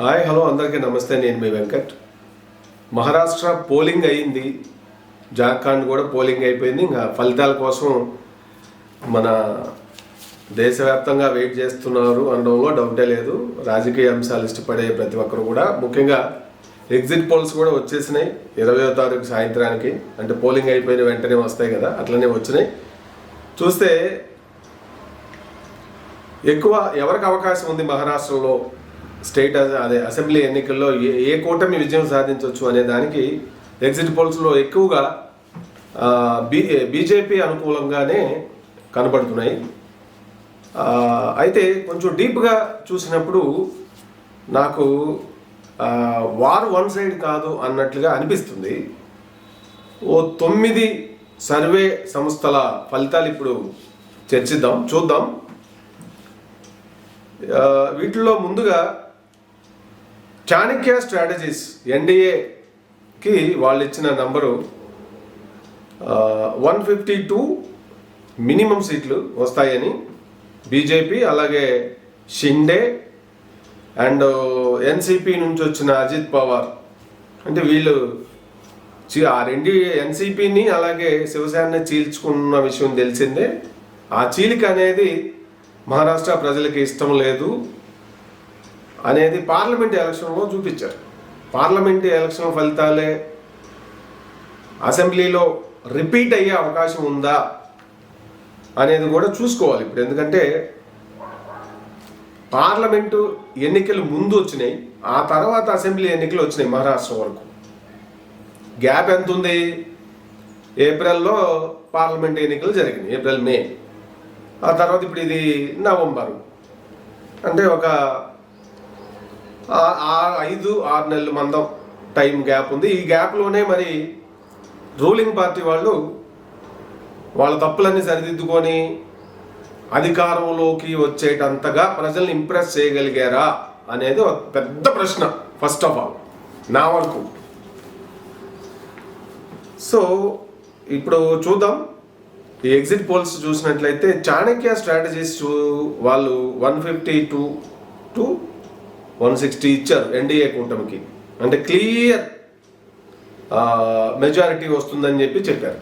Hi hello అందరికీ నమస్తే. నేను మీ వెంకట్. మహారాష్ట్ర పోలింగ్ అయింది. జార్ఖండ్ కూడా పోలింగ్ అయిపోయింది. ఇంకా ఫలితాల కోసం మన దేశవ్యాప్తంగా వెయిట్ చేస్తున్నారు అనడంలో డౌటే లేదు. రాజకీయ అంశాలు ఇష్టపడే ప్రతి ఒక్కరు కూడా. ముఖ్యంగా ఎగ్జిట్ పోల్స్ కూడా వచ్చేసినాయి. ఇరవయో తారీఖు సాయంత్రానికి. అంటే పోలింగ్ అయిపోయిన వెంటనే వస్తాయి కదా అట్లనే వచ్చినాయి. చూస్తే ఎక్కువ ఎవరికి అవకాశం ఉంది మహారాష్ట్రలో? స్టేట్ అదే అసెంబ్లీ ఎన్నికల్లో ఏ ఏ కూటమి విజయం సాధించవచ్చు అనే దానికి ఎగ్జిట్ పోల్స్లో ఎక్కువగా బీ బీజేపీ అనుకూలంగానే కనబడుతున్నాయి. అయితే కొంచెం డీప్గా చూసినప్పుడు నాకు వార్ వన్ సైడ్ కాదు అన్నట్లుగా అనిపిస్తుంది. ఓ తొమ్మిది సర్వే సంస్థల ఫలితాలు ఇప్పుడు చర్చిద్దాం చూద్దాం. వీటిలో ముందుగా చాణక్య స్ట్రాటజీస్ ఎన్డీఏకి వాళ్ళు ఇచ్చిన number one fifty two minimum సీట్లు వస్తాయని బీజేపీ అలాగే షిండే అండ్ ఎన్సిపి నుంచి వచ్చిన అజిత్ పవార్ అంటే వీళ్ళు ఆ రెండు ఎన్సిపిని అలాగే శివసేనని చీల్చుకున్న విషయం తెలిసిందే. ఆ చీలిక అనేది మహారాష్ట్ర ప్రజలకి ఇష్టం లేదు. అనేది పార్లమెంట్ ఎలక్షన్లో చూపించారు. పార్లమెంట్ ఎలక్షన్ ఫలితాలే అసెంబ్లీలో రిపీట్ అయ్యే అవకాశం ఉందా అనేది కూడా చూసుకోవాలి ఇప్పుడు. ఎందుకంటే పార్లమెంటు ఎన్నికలు ముందు వచ్చినాయి ఆ తర్వాత అసెంబ్లీ ఎన్నికలు వచ్చినాయి మహారాష్ట్ర వరకు. గ్యాప్ ఎంత ఉంది? ఏప్రిల్లో పార్లమెంట్ ఎన్నికలు జరిగినాయి ఏప్రిల్ మే. ఆ తర్వాత ఇప్పుడు ఇది నవంబర్. అంటే ఒక ఆ- ఐదు ఆరు నెలల మందం టైం గ్యాప్ ఉంది. ఈ గ్యాప్లోనే మరి రూలింగ్ పార్టీ వాళ్ళు వాళ్ళ తప్పులన్నీ సరిదిద్దుకొని అధికారంలోకి వచ్చేటంతగా ప్రజల్ని ఇంప్రెస్ చేయగలిగారా అనేది ఒక పెద్ద ప్రశ్న ఫస్ట్ ఆఫ్ ఆల్ నా వరకు. సో ఇప్పుడు చూద్దాం. ఈ ఎగ్జిట్ పోల్స్ చూసినట్లయితే చాణక్య స్ట్రాటజీస్ వాళ్ళు one fifty two to one sixty ఇచ్చారు ఎన్డీఏ కూటమికి. అంటే క్లియర్ మెజారిటీ వస్తుందని చెప్పి చెప్పారు.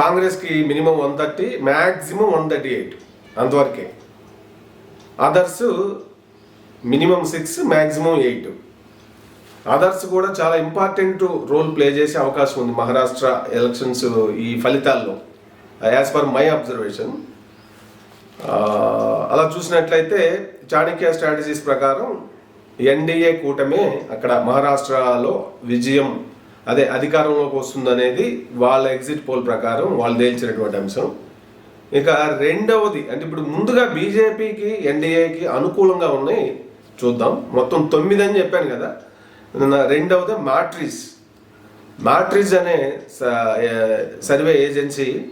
కాంగ్రెస్కి minimum one thirty maximum one thirty eight అంతవరకే. Others minimum six maximum eight others కూడా చాలా ఇంపార్టెంట్ రోల్ ప్లే చేసే అవకాశం ఉంది మహారాష్ట్ర ఎలక్షన్స్ ఈ ఫలితాల్లో. యాజ్ పర్ మై అబ్జర్వేషన్ అలా చూసినట్లయితే చాణక్య స్ట్రాటజీస్ ప్రకారం ఎన్డీఏ కూటమే అక్కడ మహారాష్ట్రలో విజయం అదే అధికారంలోకి వస్తుందనేది వాళ్ళ ఎగ్జిట్ పోల్ ప్రకారం వాళ్ళు తేల్చినటువంటి అంశం. ఇక రెండవది అంటే ఇప్పుడు ముందుగా బీజేపీకి ఎన్డీఏకి అనుకూలంగా ఉన్నాయి చూద్దాం. మొత్తం తొమ్మిది అని చెప్పాను కదా. రెండవది మాట్రిస్. మాట్రిస్ అనే సర్వే ఏజెన్సీ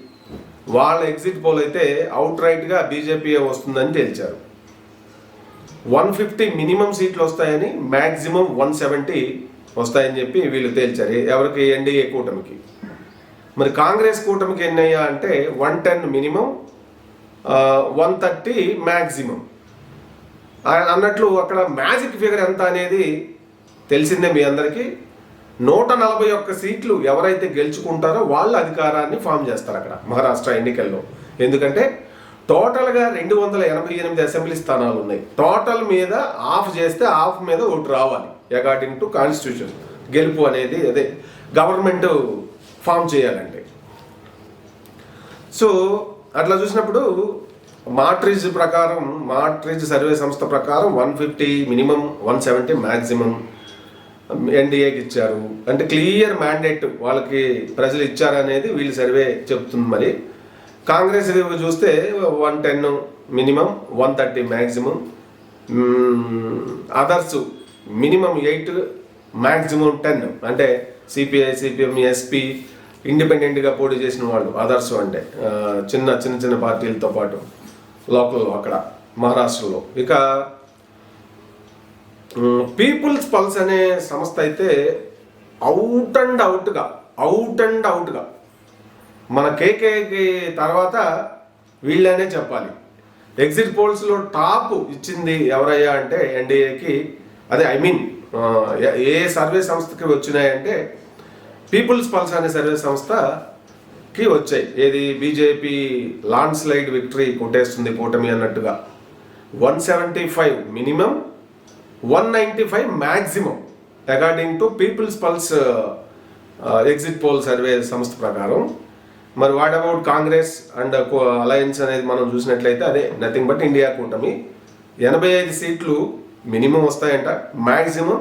వాళ్ళ ఎగ్జిట్ పోల్ అయితే అవుట్ రైట్గా బీజేపీ వస్తుందని తేల్చారు. వన్ ఫిఫ్టీ మినిమం సీట్లు వస్తాయని మ్యాక్సిమం వన్ సెవెంటీ వస్తాయని చెప్పి వీళ్ళు తేల్చారు. ఎవరికి? ఎన్డీఏ కూటమికి. మరి కాంగ్రెస్ కూటమికి ఎన్నయ్యా అంటే one ten minimum one thirty maximum అన్నట్లు అక్కడ మ్యాజిక్ ఫిగర్ ఎంత అనేది తెలిసిందే మీ అందరికీ. నూట నలభై ఒక్క సీట్లు ఎవరైతే గెలుచుకుంటారో వాళ్ళ అధికారాన్ని ఫామ్ చేస్తారు అక్కడ మహారాష్ట్ర ఎన్నికల్లో. ఎందుకంటే టోటల్గా రెండు వందల ఎనభై ఎనిమిది అసెంబ్లీ స్థానాలు ఉన్నాయి. టోటల్ మీద ఆఫ్ చేస్తే ఆఫ్ మీద ఓటు రావాలి. According to constitution. గెలుపు అనేది అదే గవర్నమెంట్ ఫామ్ చేయాలంటే. సో అట్లా చూసినప్పుడు మాట్రిజ్ ప్రకారం మాట్రిజ్ సర్వే సంస్థ ప్రకారం one fifty minimum one seventy maximum ఎన్డీఏకి ఇచ్చారు. అంటే క్లియర్ మ్యాండేట్ వాళ్ళకి ప్రజలు ఇచ్చారనేది వీళ్ళు సర్వే చెప్తుంది మరి. కాంగ్రెస్ చూస్తే one ten minimum one thirty maximum others minimum eight maximum ten. అంటే సిపిఐ సిపిఎం ఎస్పీ ఇండిపెండెంట్గా పోటీ చేసిన వాళ్ళు అదర్స్ అంటే చిన్న చిన్న చిన్న పార్టీలతో పాటు లోకల్లో అక్కడ మహారాష్ట్రలో. ఇక Hmm. పీపుల్స్ పల్స్ అనే సంస్థ అయితే అవుట్ అండ్ అవుట్గా అవుట్ అండ్ అవుట్గా మన కేకేకి తర్వాత వీళ్ళనే చెప్పాలి. ఎగ్జిట్ పోల్స్లో టాప్ ఇచ్చింది ఎవరయ్యా అంటే ఎన్డీఏకి అదే ఐ మీన్ ఏ సర్వే సంస్థకి వచ్చినాయంటే పీపుల్స్ పల్స్ అనే సర్వే సంస్థకి వచ్చాయి. ఏది? బీజేపీ లాండ్ స్లైడ్ విక్టరీ కొట్టేస్తుంది కూటమి అన్నట్టుగా. One seventy five minimum one ninety five maximum according to people's pulse exit poll survey సంస్థ ప్రకారం. మరి what about Congress and alliance అనేది మనం చూసినట్లయితే అదే నథింగ్ బట్ ఇండియా కూటమి. ఎనభై ఐదు సీట్లు మినిమం వస్తాయంట మ్యాక్సిమం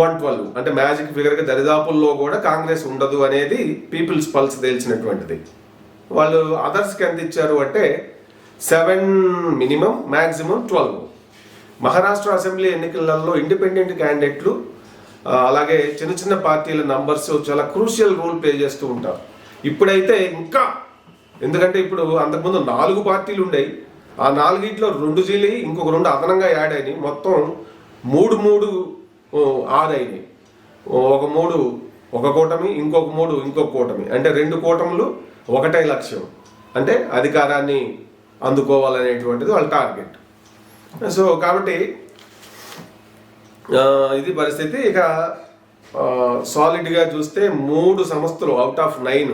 వన్ ట్వెల్వ్. అంటే మ్యాజిక్ ఫిగర్గా దరిదాపుల్లో కూడా కాంగ్రెస్ ఉండదు అనేది పీపుల్స్ పల్స్ తేల్చినటువంటిది. వాళ్ళు అదర్స్కి ఎంత ఇచ్చారు అంటే seven minimum maximum twelve Maharashtra assembly ఎన్నికలలో ఇండిపెండెంట్ క్యాండిడేట్లు అలాగే చిన్న చిన్న పార్టీల నంబర్స్ చాలా క్రూషియల్ రోల్ ప్లే చేస్తూ ఉంటారు. ఇప్పుడైతే ఇంకా ఎందుకంటే ఇప్పుడు అంతకుముందు నాలుగు పార్టీలు ఉండేవి. ఆ నాలుగిట్లో రెండు జీలి ఇంకొక రెండు అదనంగా యాడ్ అయినాయి. మొత్తం మూడు మూడు ఓ, ఆరు అయినాయి. ఒక మూడు ఒక కూటమి ఇంకొక మూడు ఇంకొక కూటమి. అంటే రెండు కూటములు ఒకటే లక్ష్యం. అంటే అధికారాన్ని అందుకోవాలనేటువంటిది వాళ్ళ టార్గెట్. సో కాబట్టి ఇది పరిస్థితి. ఇక సాలిడ్గా చూస్తే మూడు సంస్థలు out of nine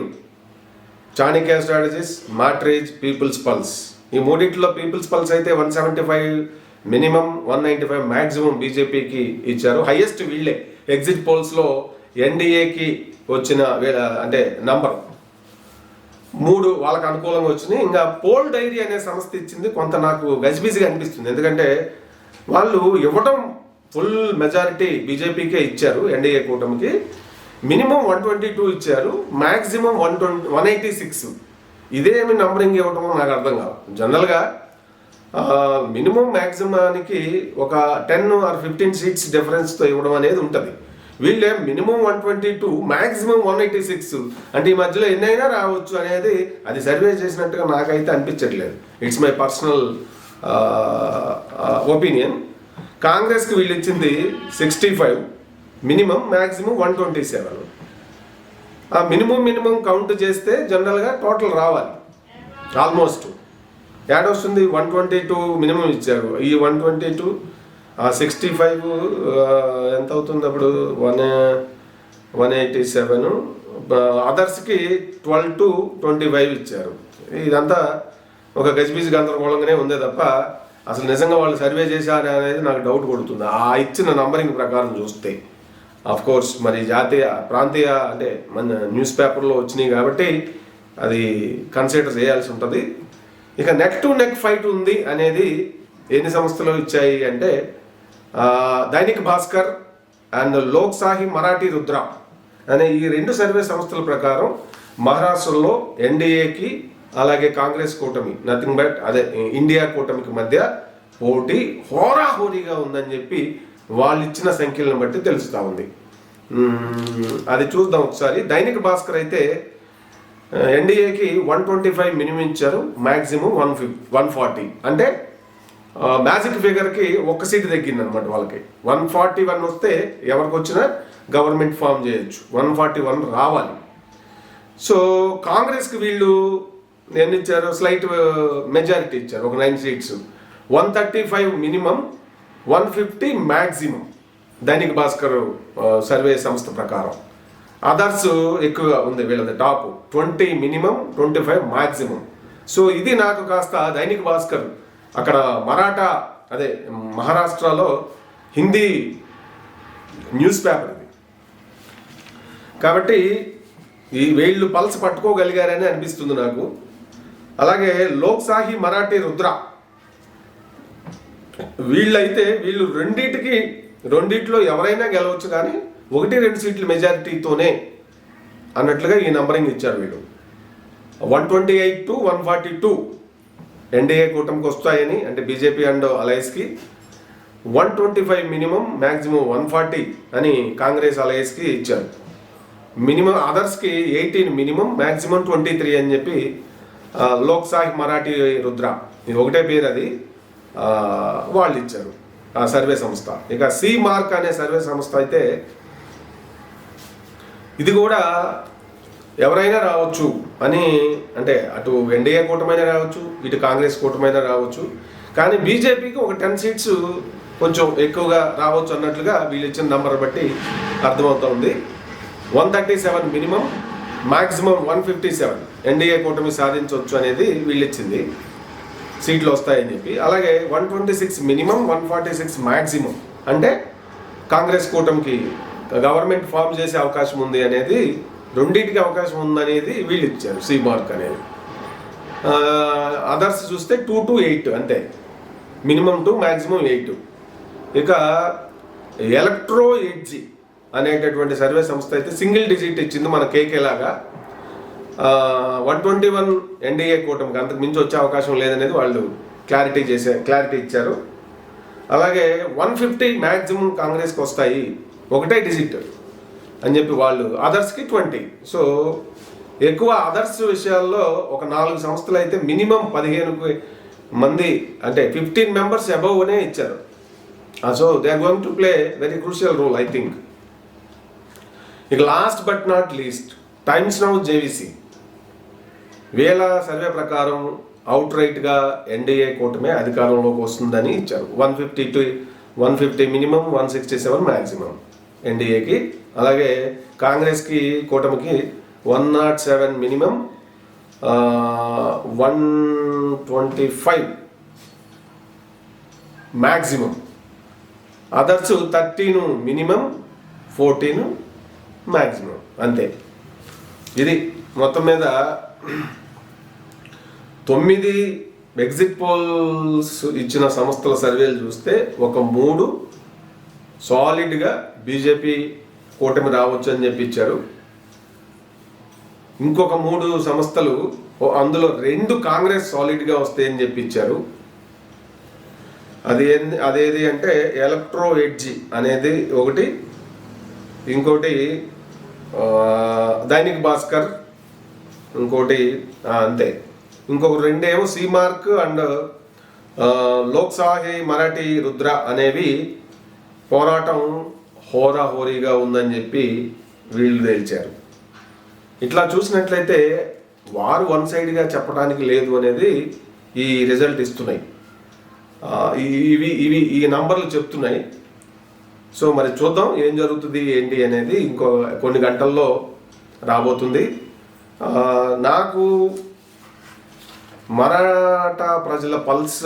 Chanakya strategies Matrize people's pulse ఈ మూడింటిలో పీపుల్స్ పల్స్ అయితే one seventy five minimum one ninety five maximum బీజేపీకి ఇచ్చారు. హైయెస్ట్ వీళ్ళే. ఎగ్జిట్ పోల్స్లో ఎన్డీఏకి వచ్చిన అంటే నంబర్ మూడు వాళ్ళకి అనుకూలంగా వచ్చినాయి. ఇంకా పోల్ డైరీ అనే సంస్థ ఇచ్చింది కొంత నాకు గజిబిజిగా అనిపిస్తుంది. ఎందుకంటే వాళ్ళు ఇవ్వడం ఫుల్ మెజారిటీ బీజేపీకే ఇచ్చారు ఎన్డీఏ కూటమికి. మినిమం వన్ ట్వంటీ టూ ఇచ్చారు maximum one twenty one eighty six. ఇదేమి నంబరింగ్ ఇవ్వడం నాకు అర్థం కాదు. జనరల్గా మినిమం మ్యాక్సిమానికి ఒక టెన్ ఆర్ ఫిఫ్టీన్ సీట్స్ డిఫరెన్స్తో ఇవ్వడం అనేది ఉంటుంది. వీళ్ళే minimum one twenty two maximum one eighty six. అంటే ఈ మధ్యలో ఎన్నైనా రావచ్చు అనేది అది సర్వే చేసినట్టుగా నాకైతే అనిపించట్లేదు. ఇట్స్ మై పర్సనల్ ఒపీనియన్ కాంగ్రెస్కి వీళ్ళు ఇచ్చింది sixty five minimum maximum one twenty seven. ఆ మినిమం మినిమం కౌంట్ చేస్తే జనరల్గా టోటల్ రావాలి. ఆల్మోస్ట్ యాడ్ వస్తుంది వన్ ట్వంటీ టూ మినిమం ఇచ్చారు. ఈ వన్ ట్వంటీ టూ ఆ సిక్స్టీ ఫైవ్ ఎంత అవుతుంది అప్పుడు వన్ వన్ ఎయిటీ సెవెన్. అదర్స్కి ట్వెల్వ్ టు ట్వంటీ ఫైవ్ ఇచ్చారు. ఇదంతా ఒక గజిబిజి గందరగోళంగానే ఉందే తప్ప అసలు నిజంగా వాళ్ళు సర్వే చేశారు అనేది నాకు డౌట్ కొడుతుంది. ఆ ఇచ్చిన నంబరింగ్ ప్రకారం చూస్తే. ఆఫ్ కోర్స్ మరి జాతీయ ప్రాంతీయ అంటే మన న్యూస్ పేపర్లో వచ్చినాయి కాబట్టి అది కన్సిడర్ చేయాల్సి ఉంటుంది. ఇక నెక్ టు నెక్ ఫైట్ ఉంది అనేది ఎన్ని సంస్థలు ఇచ్చాయి అంటే దైనిక్ భాస్కర్ అండ్ లోక్ సాహి మరాఠీ రుద్ర అనే ఈ రెండు సర్వే సంస్థల ప్రకారం మహారాష్ట్రలో ఎన్డీఏకి అలాగే కాంగ్రెస్ కూటమి నథింగ్ బట్ అదే ఇండియా కూటమికి మధ్య పోటీ హోరాహోరీగా ఉందని చెప్పి వాళ్ళు ఇచ్చిన సంఖ్యలను బట్టి తెలుస్తూ ఉంది. అది చూద్దాం ఒకసారి. దైనిక్ భాస్కర్ అయితే ఎన్డీఏకి వన్ ట్వంటీ ఫైవ్ మినిమం ఇచ్చారు maximum one fif one forty. అంటే మ్యాజిక్ ఫిగర్కి ఒక్క సీట్ తగ్గింది అనమాట వాళ్ళకి. వన్ ఫార్టీ వన్ వస్తే ఎవరికి వచ్చినా గవర్నమెంట్ ఫామ్ చేయొచ్చు. వన్ ఫార్టీ వన్ రావాలి. సో కాంగ్రెస్కి వీళ్ళు ఎన్ని ఇచ్చారు? స్లైట్ మెజారిటీ ఇచ్చారు. ఒక nine seats. One thirty five minimum one fifty maximum Dainik Bhaskar survey సంస్థ ప్రకారం. అదర్స్ ఎక్కువగా ఉంది వీళ్ళది top. Twenty minimum twenty five maximum so ఇది నాకు కాస్త దైనిక్ భాస్కర్ అక్కడ మరాఠా అదే మహారాష్ట్రలో హిందీ న్యూస్ పేపర్ ఇది. కాబట్టి ఈ వీళ్ళు పల్స్ పట్టుకోగలిగారని అనిపిస్తుంది నాకు. అలాగే లోక్ సాహి మరాఠీ రుద్ర. వీళ్ళైతే వీళ్ళు రెండింటికి రెండిట్లో ఎవరైనా గెలవచ్చు కానీ ఒకటి రెండు సీట్ల మెజారిటీతోనే అన్నట్లుగా ఈ నంబరింగ్ ఇచ్చారు వీళ్ళు. One twenty eight to one forty two. NDA కూటమికి వస్తాయని అంటే BJP and అలయన్స్కి one twenty five minimum maximum one forty అని కాంగ్రెస్ అలయన్స్కి ఇచ్చారు. Minimum అదర్స్కి eighteen minimum maximum twenty three అని చెప్పి ఆ, లోక్ మరాఠీ రుద్ర ఇది ఒకటే పేరు అది వాళ్ళు ఇచ్చారు ఆ సర్వే సంస్థ. ఇక సి మార్క్ అనే సర్వే సంస్థ అయితే ఇది కూడా ఎవరైనా రావచ్చు అని అంటే అటు ఎన్డీఏ కూటమైనా రావచ్చు ఇటు కాంగ్రెస్ కూటమైనా రావచ్చు. కానీ బీజేపీకి ఒక టెన్ సీట్స్ కొంచెం ఎక్కువగా రావచ్చు అన్నట్లుగా వీళ్ళు ఇచ్చిన నంబర్ బట్టి అర్థమవుతోంది. One thirty seven minimum maximum one fifty seven NDA కూటమి సాధించవచ్చు అనేది వీళ్ళు ఇచ్చింది సీట్లు వస్తాయని చెప్పి. అలాగే one twenty six minimum one forty six maximum అంటే కాంగ్రెస్ కూటమికి గవర్నమెంట్ ఫామ్ చేసే అవకాశం ఉంది అనేది రెండింటికి అవకాశం ఉందనేది వీళ్ళు ఇచ్చారు సి మార్క్ అనేది. అదర్స్ చూస్తే టూ టు ఎయిట్ అంతే. మినిమం టు మ్యాక్సిమం ఎయిట్ ఇక ఎలక్ట్రో ఎడ్జి అనేటటువంటి సర్వే సంస్థ అయితే సింగిల్ డిజిట్ ఇచ్చింది మన కేకేలాగా వన్ ట్వంటీ వన్ ఎన్డీఏ కూటమికి అంతకు మించి వచ్చే అవకాశం లేదనేది వాళ్ళు క్లారిటీ చేసే క్లారిటీ ఇచ్చారు. అలాగే వన్ ఫిఫ్టీ మ్యాక్సిమం కాంగ్రెస్కి వస్తాయి ఒకటే డిజిట్ అని చెప్పి వాళ్ళు అదర్స్కి ట్వంటీ సో ఎక్కువ అదర్స్ విషయాల్లో ఒక నాలుగు సంస్థలు అయితే మినిమం పదిహేను మంది అంటే ఫిఫ్టీన్ మెంబర్స్ అబవ్నే ఇచ్చారు. So they are going to play very crucial role I think ఇక last but not least Times Now JVC వేల సర్వే ప్రకారం అవుట్ రైట్గా ఎన్డీఏ కూటమే అధికారంలోకి వస్తుందని ఇచ్చారు. One fifty to one fifty minimum one sixty seven maximum ఎన్డీఏకి అలాగే కాంగ్రెస్కి కూటమికి one nought seven minimum one twenty five maximum others thirteen minimum fourteen maximum అంతే. ఇది మొత్తం మీద తొమ్మిది ఎగ్జిట్ పోల్స్ ఇచ్చిన సంస్థల సర్వేలు చూస్తే ఒక మూడు సాలిడ్గా బీజేపీ కూటమి రావచ్చు అని చెప్పి ఇచ్చారు ఇంకొక మూడు సంస్థలు అందులో రెండు కాంగ్రెస్ సాలిడ్గా వస్తాయని చెప్పి ఇచ్చారు అది ఏంది అదేది అంటే ఎలక్ట్రో ఎడ్జి అనేది ఒకటి. ఇంకోటి దైనిక్ భాస్కర్. ఇంకోటి అంతే. ఇంకొక రెండేమో C mark and Lokshahi Marathi Rudra అనేవి పోరాటం హోరాహోరీగా ఉందని చెప్పి వీళ్ళు తేల్చారు. ఇట్లా చూసినట్లయితే వారు వన్ సైడ్గా చెప్పడానికి లేదు అనేది ఈ రిజల్ట్ ఇస్తున్నాయి. ఇవి ఇవి ఈ నంబర్లు చెప్తున్నాయి. సో మరి చూద్దాం ఏం జరుగుతుంది ఏంటి అనేది ఇంకో కొన్ని గంటల్లో రాబోతుంది. నాకు మరాఠా ప్రజల పల్స్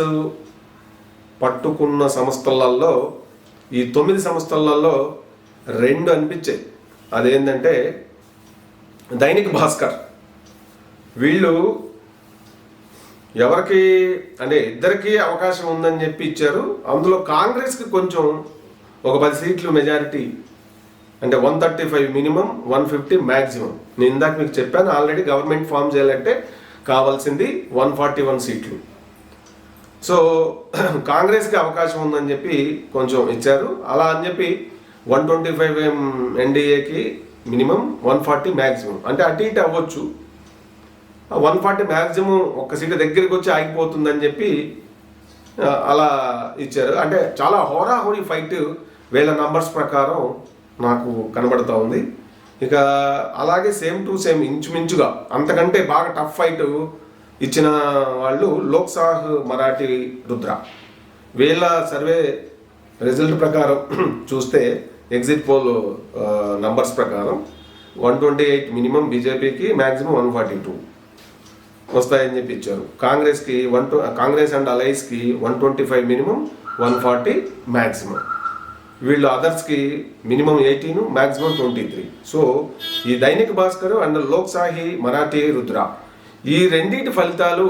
పట్టుకున్న సంస్థలలో ఈ తొమ్మిది సంస్థలలో రెండు అనిపించాయి. అదేంటంటే దైనిక్ భాస్కర్. వీళ్ళు ఎవరికి అంటే ఇద్దరికి అవకాశం ఉందని చెప్పి ఇచ్చారు. అందులో కాంగ్రెస్కి కొంచెం ఒక పది సీట్లు మెజారిటీ అంటే one thirty five minimum one fifty maximum నేను ఇందాక మీకు చెప్పాను ఆల్రెడీ గవర్నమెంట్ ఫామ్ చేయాలంటే కావాల్సింది వన్ ఫార్టీ వన్ సీట్లు. సో కాంగ్రెస్కి అవకాశం ఉందని చెప్పి కొంచెం ఇచ్చారు. అలా అని చెప్పి వన్ ట్వంటీ ఫైవ్ ఎన్డీఏకి మినిమం వన్ ఫార్టీ మ్యాక్సిమం అంటే అటు ఇటు అవ్వచ్చు. వన్ ఫార్టీ మ్యాక్సిమం ఒక సీట్ దగ్గరికి వచ్చి ఆగిపోతుందని చెప్పి అలా ఇచ్చారు. అంటే చాలా హోరాహోరీ ఫైట్ వేల నంబర్స్ ప్రకారం నాకు కనబడుతూ ఉంది. ఇక అలాగే సేమ్ టు సేమ్ ఇంచుమించుగా అంతకంటే బాగా టఫ్ ఫైట్ ఇచ్చిన వాళ్ళు లోక్సాహ్ మరాఠీ రుద్ర. వీళ్ళ సర్వే రిజల్ట్ ప్రకారం చూస్తే ఎగ్జిట్ పోల్ నంబర్స్ ప్రకారం వన్ ట్వంటీ ఎయిట్ మినిమం బీజేపీకి మ్యాక్సిమం వన్ ఫార్టీ టూ వస్తాయని చెప్పి ఇచ్చారు. కాంగ్రెస్కి one Congress and అలైస్కి one twenty five minimum one forty maximum వీళ్ళు అదర్స్కి minimum eighteen maximum twenty three. So ఈ దైనిక్ భాస్కర్ అండ్ లోక్సాహి మరాఠీ రుద్ర. ఈ రెండింటి ఫలితాలు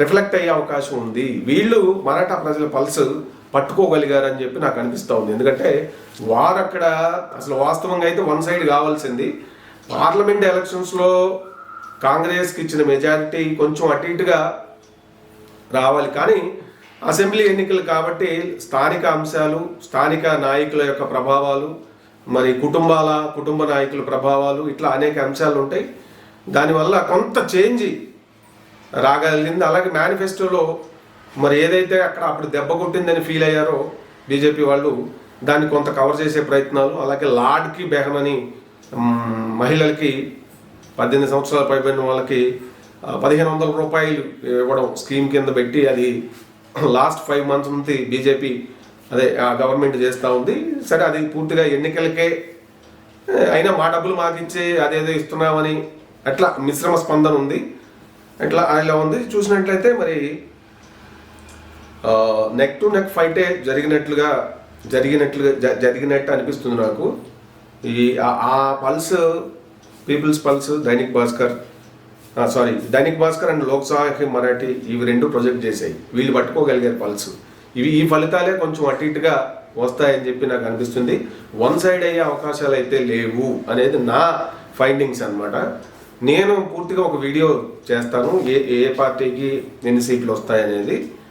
రిఫ్లెక్ట్ అయ్యే అవకాశం ఉంది. వీళ్ళు మరాఠా ప్రజల పల్స్ పట్టుకోగలిగారని చెప్పి నాకు అనిపిస్తూ ఉంది. ఎందుకంటే వారు అక్కడ అసలు వాస్తవంగా అయితే వన్ సైడ్ కావాల్సింది. పార్లమెంట్ ఎలక్షన్స్లో కాంగ్రెస్కి ఇచ్చిన మెజారిటీ కొంచెం అటు ఇటుగా రావాలి. కానీ అసెంబ్లీ ఎన్నికలు కాబట్టి స్థానిక అంశాలు స్థానిక నాయకుల యొక్క ప్రభావాలు మరి కుటుంబాల కుటుంబ నాయకుల ప్రభావాలు ఇట్లా అనేక అంశాలు ఉంటాయి. దానివల్ల కొంత చేంజ్ రాగలిగింది. అలాగే మేనిఫెస్టోలో మరి ఏదైతే అక్కడ అప్పుడు దెబ్బ కొట్టిందని ఫీల్ అయ్యారో బీజేపీ వాళ్ళు దాన్ని కొంత కవర్ చేసే ప్రయత్నాలు అలాగే లాడ్కి బెహనని మహిళలకి పద్దెనిమిది సంవత్సరాల పైబడిన వాళ్ళకి పదిహేను వందల రూపాయలు ఇవ్వడం స్కీమ్ కింద పెట్టి అది లాస్ట్ ఫైవ్ మంత్స్ నుంచి బీజేపీ అదే ఆ గవర్నమెంట్ చేస్తూ ఉంది. సరే అది పూర్తిగా ఎన్నికలకే అయినా మా డబ్బులు మాకు అదేదో ఇస్తున్నామని అట్లా మిశ్రమ స్పందన ఉంది. అట్లా ఇలా ఉంది. చూసినట్లయితే మరి నెక్ టు నెక్ ఫైటే జరిగినట్లుగా జరిగినట్లుగా జ- జరిగినట్టు అనిపిస్తుంది నాకు. ఈ ఆ- pulse people's pulse Dainik Bhaskar sorry Dainik Bhaskar and Lok Marathi ఇవి రెండు ప్రొజెక్ట్ చేశాయి. వీళ్ళు పట్టుకోగలిగారు పల్స్. ఇవి ఈ ఫలితాలే కొంచెం అటు ఇటుగా వస్తాయని చెప్పి నాకు అనిపిస్తుంది. వన్ సైడ్ అయ్యే అవకాశాలు అయితే లేవు అనేది నా ఫైండింగ్స్ అన్నమాట. నేను పూర్తిగా ఒక వీడియో చేస్తాను ఏ ఏ పార్టీకి ఎన్ని సీట్లు వస్తాయనేది.